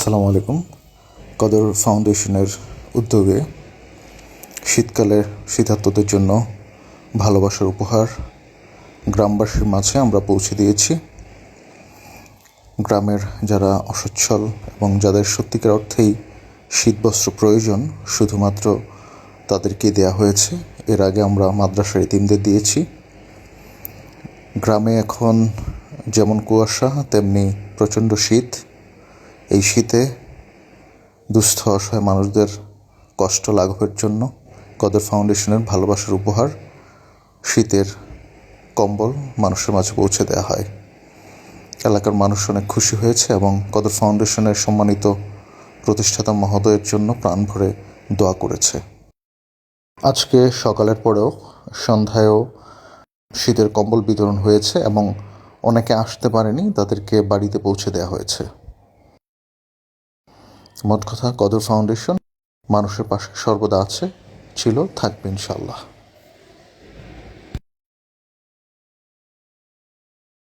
আসসালামু আলাইকুম। কদর ফাউন্ডেশনের উদ্যোগে শীতকালের শীতার্তদের জন্য ভালোবাসার উপহার গ্রামবাসীর মাঝে আমরা পৌঁছে দিয়েছি। গ্রামের যারা অসচ্ছল এবং যাদের সত্যিকার অর্থেই শীতবস্ত্র প্রয়োজন, শুধুমাত্র তাদেরকে দেয়া হয়েছে। এর আগে আমরা মাদ্রাসার ইতিমদের দিয়েছি। গ্রামে এখন যেমন কুয়াশা, তেমনি প্রচণ্ড শীত। এই শীতে দুস্থ, অসহায় মানুষদের কষ্ট লাঘবের জন্য কদর ফাউন্ডেশনের ভালোবাসার উপহার শীতের কম্বল মানুষের মাঝে পৌঁছে দেওয়া হয়। এলাকার মানুষ অনেক খুশি হয়েছে এবং কদর ফাউন্ডেশনের সম্মানিত প্রতিষ্ঠাতা মহোদয়ের জন্য প্রাণ ভরে দোয়া করেছে। আজকে সকালের পরেও সন্ধ্যায়ও শীতের কম্বল বিতরণ হয়েছে এবং অনেকে আসতে পারেনি, তাদেরকে বাড়িতে পৌঁছে দেওয়া হয়েছে। মোট কথা কদর ফাউন্ডেশন মানুষের পাশে সর্বদা আছে ছিল থাকবে ইনশাল্লাহ